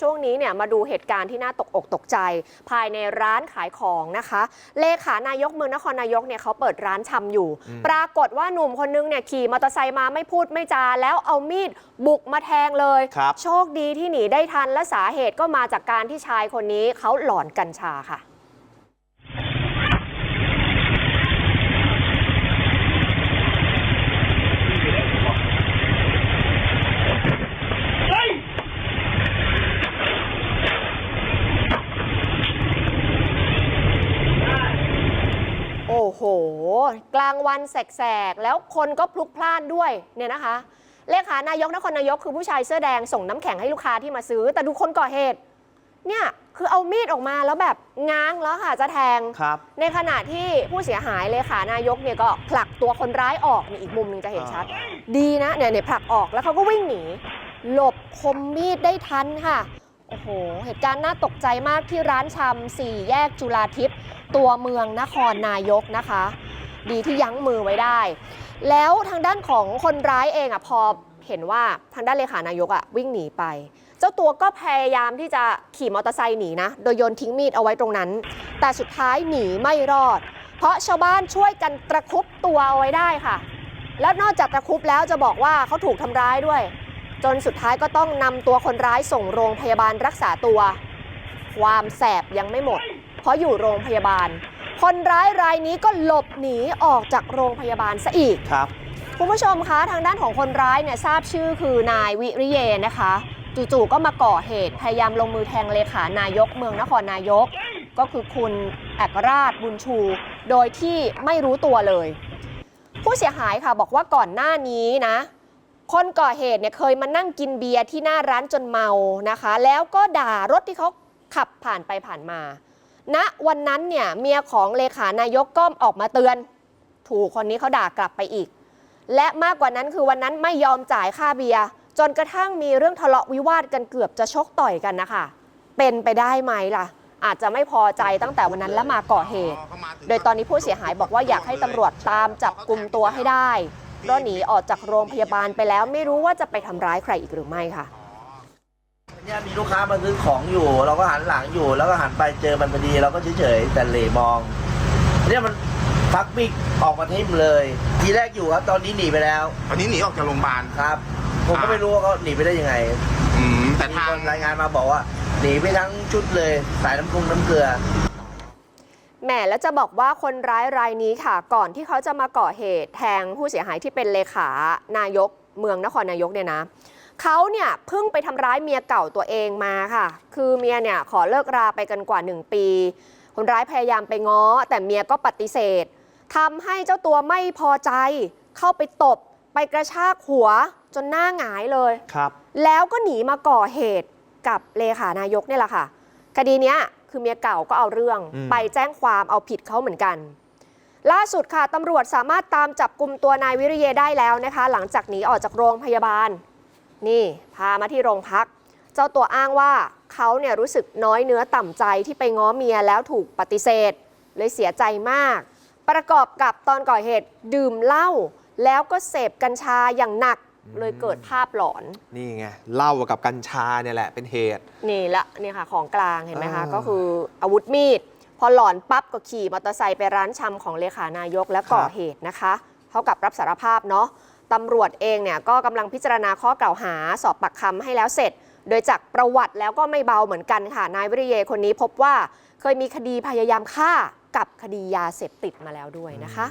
ช่วงนี้เนี่ยมาดูเหตุการณ์ที่น่าตกอกตกใจ ภายในร้านขายของนะคะ เลขานายกเมืองนครนายกเนี่ยเขาเปิดร้านชำอยู่อืมปรากฏว่าหนุ่มคนนึงเนี่ยขี่มอเตอร์ไซค์มาไม่พูดไม่จา แล้วเอามีดบุกมาแทงเลยครับโชคดีที่หนีได้ทันและสาเหตุก็มาจากการที่ชายคนนี้เขาหลอนกัญชาค่ะ ห กลางวันแสกๆ แล้วคนก็พลุกพล่านด้วยเนี่ยนะคะ เลขานายกนครนายกคือผู้ชายเสื้อแดงส่งน้ำแข็งให้ลูกค้าที่มาซื้อ แต่ดูคนก่อเหตุ เนี่ยคือเอามีดออกมาแล้วแบบง้างแล้วค่ะจะแทงครับในขณะที่ผู้เสียหายเลขานายกเนี่ยก็ผลักตัวคนร้ายออกนี่อีกมุมหนึงจะเห็นชัด ดีนะเนี่ยเนี่ยผลักออกแล้วเขาก็วิ่งหนี หลบคมมีดได้ทันค่ะ โอ้โห เหตุการณ์น่าตกใจมากที่ร้านชำสี่แยกจุฬาทิพย์ ตัวเมืองนครนายกนะคะ ดีที่ยั้งมือไว้ได้ แล้วทางด้านของคนร้ายเองอะพอเห็นว่าทางด้านเลขานายกอะวิ่งหนีไป เจ้าตัวก็พยายามที่จะขี่มอเตอร์ไซค์หนีนะ โดยโยนทิ้งมีดเอาไว้ตรงนั้น แต่สุดท้ายหนีไม่รอด เพราะชาวบ้านช่วยกันตะครุบตัวเอาไว้ได้ค่ะ แล้วนอกจากตะครุบแล้วจะบอกว่าเขาถูกทำร้ายด้วย จนสุดท้ายก็ต้องนำตัวคนร้ายส่งโรงพยาบาลรักษาตัว ความแสบยังไม่หมด เพราะอยู่โรงพยาบาล คนร้ายรายนี้ก็หลบหนีออกจากโรงพยาบาลซะอีกครับคุณผู้ชมคะทางด้านของคนร้ายเนี่ยทราบชื่อคือนายวิริเยนนะคะ จู่ๆก็มาก่อเหตุพยายามลงมือแทงเลขานายกเมืองนครนายก ก็คือคุณอักราชบุญชู โดยที่ไม่รู้ตัวเลย ผู้เสียหายค่ะบอกว่าก่อนหน้านี้นะคนก่อเหตุเนี่ยเคยมานั่งกินเบียร์ที่หน้าร้านจนเมานะคะ แล้วก็ด่ารถที่เขาขับผ่านไปผ่านมา ณวันนั้นเนี่ยเมียของเลขานายกก็ออกมาเตือน ถูกคนนี้เขาด่ากลับไปอีก และมากกว่านั้นคือวันนั้นไม่ยอมจ่ายค่าเบียร์จนกระทั่งมีเรื่องทะเลาะวิวาทกันเกือบจะชกต่อยกันนะคะ เป็นไปได้ไหมล่ะ อาจจะไม่พอใจตั้งแต่วันนั้นแล้วมาก่อเหตุ โดยตอนนี้ผู้เสียหายบอกว่าอยากให้ตำรวจตามจับกลุ่มตัวให้ได้เพราะหนีออกจากโรงพยาบาลไปแล้วไม่รู้ว่าจะไปทำร้ายใครอีกหรือไม่ค่ะ เนี่ยมีลูกค้ามาซื้อของอยู่ เราก็หันหลังอยู่ แล้วก็หันไปเจอมันพอดีเราก็เฉยๆแต่เหลมองเนี่ยมันพักมิกออกมาทิ่มเลย ทีแรกอยู่ครับตอนนี้หนีไปแล้วตอนนี้หนีออกจากโรงพยาบาลครับ ผมก็ไม่รู้ว่าเขาหนีไปได้ยังไงอืมแต่มีทางคนรายงานมาบอกว่าหนีไปทั้งชุดเลยสายน้ำพุงน้ำเกลือ แหมแล้วจะบอกว่าคนร้ายรายนี้ค่ะ ก่อนที่เขาจะมาก่อเหตุแทงผู้เสียหายที่เป็นเลขานายกเมืองนครนายกเนี่ยนะ เขาเนี่ยเพิ่งไปทำร้ายเมียเก่าตัวเองมาค่ะ คือเมียเนี่ยขอเลิกราไปกันกว่า 1 ปี คนร้ายพยายามไปง้อ แต่เมียก็ปฏิเสธทำให้เจ้าตัวไม่พอใจ เข้าไปตบ ไปกระชากหัวจนหน้าหงายเลยครับ แล้วก็หนีมาก่อเหตุกับเลขานายกเนี่ยแหละค่ะ คดีเนี้ยคือเมียเก่าก็เอาเรื่องอืมไปแจ้งความเอาผิดเขาเหมือนกัน ล่าสุดค่ะตำรวจสามารถตามจับกลุ่มตัวนายวิริเยได้แล้วนะคะ หลังจากหนีออกจากโรงพยาบาล นี่พามาที่โรงพัก เจ้าตัวอ้างว่าเขาเนี่ยรู้สึกน้อยเนื้อต่ำใจที่ไปง้อเมียแล้วถูกปฏิเสธ เลยเสียใจมาก ประกอบกับตอนก่อเหตุดื่มเหล้าแล้วก็เสพกัญชาอย่างหนักเลยเกิดภาพหลอน นี่ไงเหล้ากับกัญชาเนี่ยแหละเป็นเหตุ นี่ละนี่ค่ะของกลางเห็นไหมคะอ่า ก็คืออาวุธมีด พอหลอนปั๊บก็ขี่มอเตอร์ไซค์ไปร้านชำของเลขานายกและก่อครับเหตุนะคะเท่ากับรับสารภาพเนาะ ตำรวจเองเนี่ยก็กำลังพิจารณาข้อกล่าวหาสอบปากคำให้แล้วเสร็จ โดยจากประวัติแล้วก็ไม่เบาเหมือนกันค่ะ นายวิริเยคนนี้พบว่าเคยมีคดีพยายามฆ่ากับคดียาเสพติดมาแล้วด้วยนะคะ